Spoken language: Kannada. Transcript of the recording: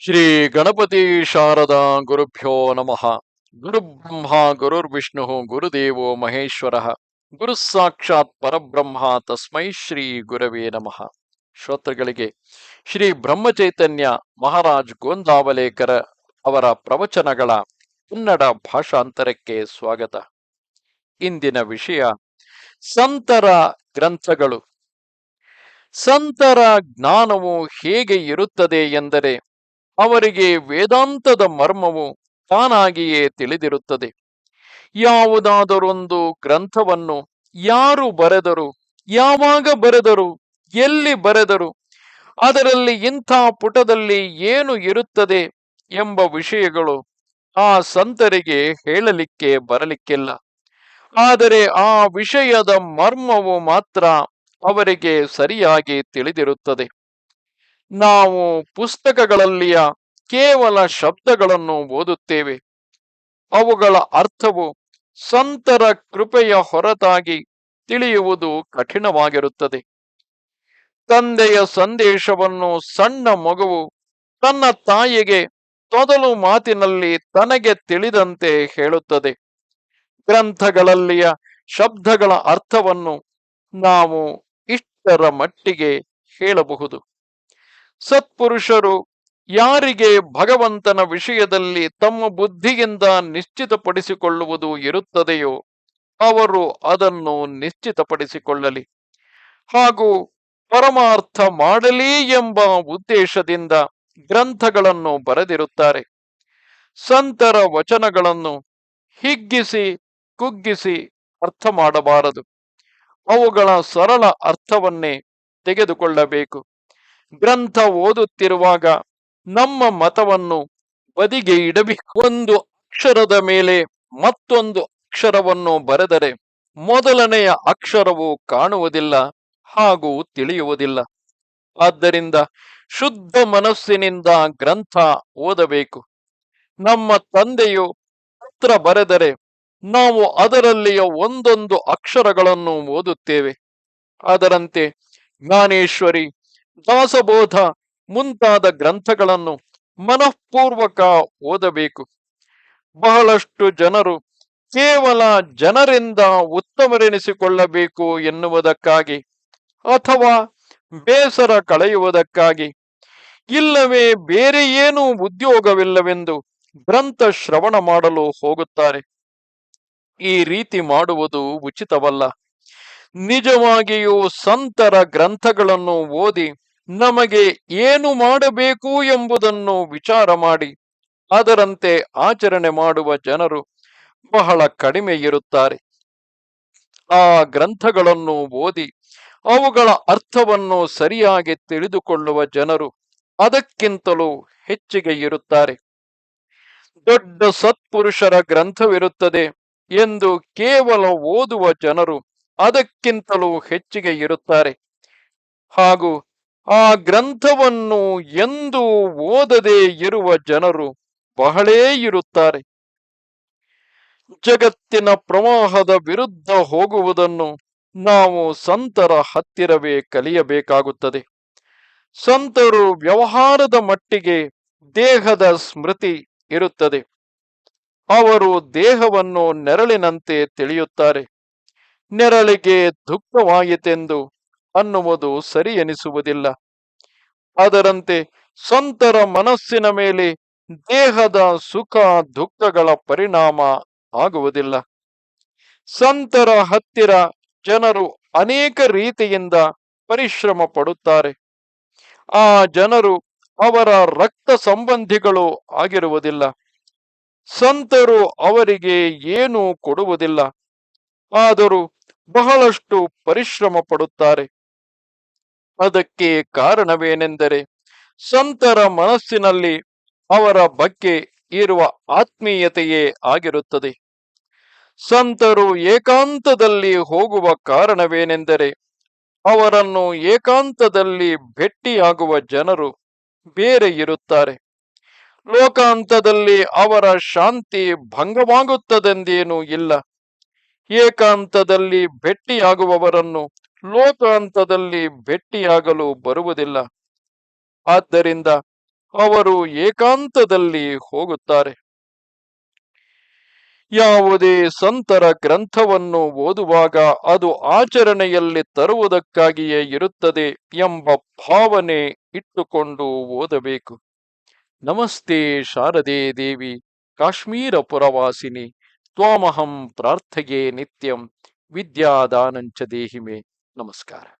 ಶ್ರೀ ಗಣಪತಿ ಶಾರದಾ ಗುರುಭ್ಯೋ ನಮಃ. ಗುರುಬ್ರಹ್ಮ, ಗುರುರ್ವಿಷ್ಣು, ಗುರುದೇವೋ ಮಹೇಶ್ವರ. ಗುರು ಸಾಕ್ಷಾತ್ ಪರಬ್ರಹ್ಮ, ತಸ್ಮೈ ಶ್ರೀ ಗುರವೇ ನಮಃ. ಶ್ರೋತೃಗಳಿಗೆ, ಶ್ರೀ ಬ್ರಹ್ಮಚೈತನ್ಯ ಮಹಾರಾಜ್ ಗೋಂದಾವಲೇಕರ ಅವರ ಪ್ರವಚನಗಳ ಕನ್ನಡ ಭಾಷಾಂತರಕ್ಕೆ ಸ್ವಾಗತ. ಇಂದಿನ ವಿಷಯ, ಸಂತರ ಗ್ರಂಥಗಳು. ಸಂತರ ಜ್ಞಾನವು ಹೇಗೆ ಇರುತ್ತದೆ ಎಂದರೆ ಅವರಿಗೆ ವೇದಾಂತದ ಮರ್ಮವು ತಾನಾಗಿಯೇ ತಿಳಿದಿರುತ್ತದೆ. ಯಾವುದಾದರೊಂದು ಗ್ರಂಥವನ್ನು ಯಾರು ಬರೆದರು, ಯಾವಾಗ ಬರೆದರು, ಎಲ್ಲಿ ಬರೆದರು, ಅದರಲ್ಲಿ ಇಂಥ ಪುಟದಲ್ಲಿ ಏನು ಇರುತ್ತದೆ ಎಂಬ ವಿಷಯಗಳು ಆ ಸಂತರಿಗೆ ಹೇಳಲಿಕ್ಕೆ ಬರಲಿಕ್ಕಿಲ್ಲ. ಆದರೆ ಆ ವಿಷಯದ ಮರ್ಮವು ಮಾತ್ರ ಅವರಿಗೆ ಸರಿಯಾಗಿ ತಿಳಿದಿರುತ್ತದೆ. ನಾವು ಪುಸ್ತಕಗಳಲ್ಲಿಯ ಕೇವಲ ಶಬ್ದಗಳನ್ನು ಓದುತ್ತೇವೆ. ಅವುಗಳ ಅರ್ಥವು ಸಂತರ ಕೃಪೆಯ ಹೊರತಾಗಿ ತಿಳಿಯುವುದು ಕಠಿಣವಾಗಿರುತ್ತದೆ. ತಂದೆಯ ಸಂದೇಶವನ್ನು ಸಣ್ಣ ಮಗುವು ತನ್ನ ತಾಯಿಗೆ ತೊದಲು ಮಾತಿನಲ್ಲಿ ತನಗೆ ತಿಳಿದಂತೆ ಹೇಳುತ್ತದೆ. ಗ್ರಂಥಗಳಲ್ಲಿಯ ಶಬ್ದಗಳ ಅರ್ಥವನ್ನು ನಾವು ಇಷ್ಟರ ಮಟ್ಟಿಗೆ ಹೇಳಬಹುದು. ಸತ್ಪುರುಷರು ಯಾರಿಗೆ ಭಗವಂತನ ವಿಷಯದಲ್ಲಿ ತಮ್ಮ ಬುದ್ಧಿಯಿಂದ ನಿಶ್ಚಿತಪಡಿಸಿಕೊಳ್ಳುವುದು ಇರುತ್ತದೆಯೋ ಅವರು ಅದನ್ನು ನಿಶ್ಚಿತಪಡಿಸಿಕೊಳ್ಳಲಿ. ಹಾಗೂ ಪರಮಾರ್ಥ ಮಾಡಲಿ ಎಂಬ ಉದ್ದೇಶದಿಂದ ಗ್ರಂಥಗಳನ್ನು ಬರೆದಿರುತ್ತಾರೆ. ಸಂತರ ವಚನಗಳನ್ನು ಹಿಗ್ಗಿಸಿ, ಕುಗ್ಗಿಸಿ ಅರ್ಥ ಮಾಡಬಾರದು. ಅವುಗಳ ಸರಳ ಅರ್ಥವನ್ನೇ ತೆಗೆದುಕೊಳ್ಳಬೇಕು. ಗ್ರಂಥ ಓದುತ್ತಿರುವಾಗ ನಮ್ಮ ಮತವನ್ನು ಬದಿಗೆ ಇಡಬೇಕು. ಒಂದು ಅಕ್ಷರದ ಮೇಲೆ ಮತ್ತೊಂದು ಅಕ್ಷರವನ್ನು ಬರೆದರೆ ಮೊದಲನೆಯ ಅಕ್ಷರವು ಕಾಣುವುದಿಲ್ಲ ಹಾಗೂ ತಿಳಿಯುವುದಿಲ್ಲ. ಆದ್ದರಿಂದ ಶುದ್ಧ ಮನಸ್ಸಿನಿಂದ ಗ್ರಂಥ ಓದಬೇಕು. ನಮ್ಮ ತಂದೆಯು ಪತ್ರ ಬರೆದರೆ ನಾವು ಅದರಲ್ಲಿಯ ಒಂದೊಂದು ಅಕ್ಷರಗಳನ್ನು ಓದುತ್ತೇವೆ. ಅದರಂತೆ ಜ್ಞಾನೇಶ್ವರಿ ದಾಸಬೋಧ ಮುಂತಾದ ಗ್ರಂಥಗಳನ್ನು ಮನಃಪೂರ್ವಕ ಓದಬೇಕು. ಬಹಳಷ್ಟು ಜನರು ಕೇವಲ ಜನರಿಂದ ಉತ್ತಮರೆನಿಸಿಕೊಳ್ಳಬೇಕು ಎನ್ನುವುದಕ್ಕಾಗಿ ಅಥವಾ ಬೇಸರ ಕಳೆಯುವುದಕ್ಕಾಗಿ, ಇಲ್ಲವೇ ಬೇರೆ ಏನೂ ಉದ್ಯೋಗವಿಲ್ಲವೆಂದು ಗ್ರಂಥ ಶ್ರವಣ ಮಾಡಲು ಹೋಗುತ್ತಾರೆ. ಈ ರೀತಿ ಮಾಡುವುದು ಉಚಿತವಲ್ಲ. ನಿಜವಾಗಿಯೂ ಸಂತರ ಗ್ರಂಥಗಳನ್ನು ಓದಿ ನಮಗೆ ಏನು ಮಾಡಬೇಕು ಎಂಬುದನ್ನು ವಿಚಾರ ಮಾಡಿ, ಅದರಂತೆ ಆಚರಣೆ ಮಾಡುವ ಜನರು ಬಹಳ ಕಡಿಮೆ ಇರುತ್ತಾರೆ ಆ ಗ್ರಂಥಗಳನ್ನು ಓದಿ, ಅವುಗಳ ಅರ್ಥವನ್ನು ಸರಿಯಾಗಿ ತಿಳಿದುಕೊಳ್ಳುವ ಜನರು ಅದಕ್ಕಿಂತಲೂ ಹೆಚ್ಚಿಗೆ ಇರುತ್ತಾರೆ. ದೊಡ್ಡ ಸತ್ಪುರುಷರ ಗ್ರಂಥವಿರುತ್ತದೆ ಎಂದು ಕೇವಲ ಓದುವ ಜನರು ಅದಕ್ಕಿಂತಲೂ ಹೆಚ್ಚಿಗೆ ಇರುತ್ತಾರೆ. ಹಾಗೂ ಆ ಗ್ರಂಥವನ್ನು ಎಂದು ಓದದೇ ಇರುವ ಜನರು ಬಹಳೇ ಇರುತ್ತಾರೆ. ಜಗತ್ತಿನ ಪ್ರವಾಹದ ವಿರುದ್ಧ ಹೋಗುವುದನ್ನು ನಾವು ಸಂತರ ಹತ್ತಿರವೇ ಕಲಿಯಬೇಕಾಗುತ್ತದೆ. ಸಂತರು ವ್ಯವಹಾರದ ಮಟ್ಟಿಗೆ ದೇಹದ ಸ್ಮೃತಿ ಇರುತ್ತದೆ. ಅವರು ದೇಹವನ್ನು ನೆರಳಿನಂತೆ ತಿಳಿಯುತ್ತಾರೆ. ನೆರಳಿಗೆ ದುಃಖವಾಯಿತೆಂದು ಅನ್ನುವುದು ಸರಿ ಎನಿಸುವುದಿಲ್ಲ. ಅದರಂತೆ ಸಂತರ ಮನಸ್ಸಿನ ಮೇಲೆ ದೇಹದ ಸುಖ ದುಃಖಗಳ ಪರಿಣಾಮ ಆಗುವುದಿಲ್ಲ. ಸಂತರ ಹತ್ತಿರ ಜನರು ಅನೇಕ ರೀತಿಯಿಂದ ಪರಿಶ್ರಮ ಪಡುತ್ತಾರೆ. ಆ ಜನರು ಅವರ ರಕ್ತ ಸಂಬಂಧಿಗಳು ಆಗಿರುವುದಿಲ್ಲ. ಸಂತರು ಅವರಿಗೆ ಏನೂ ಕೊಡುವುದಿಲ್ಲ. ಆದರೂ ಬಹಳಷ್ಟು ಪರಿಶ್ರಮ ಪಡುತ್ತಾರೆ. ಅದಕ್ಕೆ ಕಾರಣವೇನೆಂದರೆ ಸಂತರ ಮನಸ್ಸಿನಲ್ಲಿ ಅವರ ಬಗ್ಗೆ ಇರುವ ಆತ್ಮೀಯತೆಯೇ ಆಗಿರುತ್ತದೆ. ಸಂತರು ಏಕಾಂತದಲ್ಲಿ ಹೋಗುವ ಕಾರಣವೇನೆಂದರೆ ಅವರನ್ನು ಏಕಾಂತದಲ್ಲಿ ಭೆಟ್ಟಿಯಾಗುವ ಜನರು ಬೇರೆ ಇರುತ್ತಾರೆ. ಲೋಕಾಂತದಲ್ಲಿ ಅವರ ಶಾಂತಿ ಭಂಗವಾಗುತ್ತದೆಂದೇನೂ ಇಲ್ಲ. ಏಕಾಂತದಲ್ಲಿ ಭೆಟ್ಟಿಯಾಗುವವರನ್ನು ಲೋಕಾಂತದಲ್ಲಿ ಭೆಟ್ಟಿಯಾಗಲು ಬರುವುದಿಲ್ಲ. ಆದ್ದರಿಂದ ಅವರು ಏಕಾಂತದಲ್ಲಿ ಹೋಗುತ್ತಾರೆ. ಯಾವುದೇ ಸಂತರ ಗ್ರಂಥವನ್ನು ಓದುವಾಗ ಅದು ಆಚರಣೆಯಲ್ಲಿ ತರುವುದಕ್ಕಾಗಿಯೇ ಇರುತ್ತದೆ ಎಂಬ ಭಾವನೆ ಇಟ್ಟುಕೊಂಡು ಓದಬೇಕು. ನಮಸ್ತೆ ಶಾರದೆ ದೇವಿ, ಕಾಶ್ಮೀರ ಪುರವಾಸಿನಿ, ತ್ವಾಮಹಂ ಪ್ರಾರ್ಥಗೆ ನಿತ್ಯಂ, ವಿದ್ಯಾದಾನಂಚ ದೇಹಿಮೆ. Namaskar.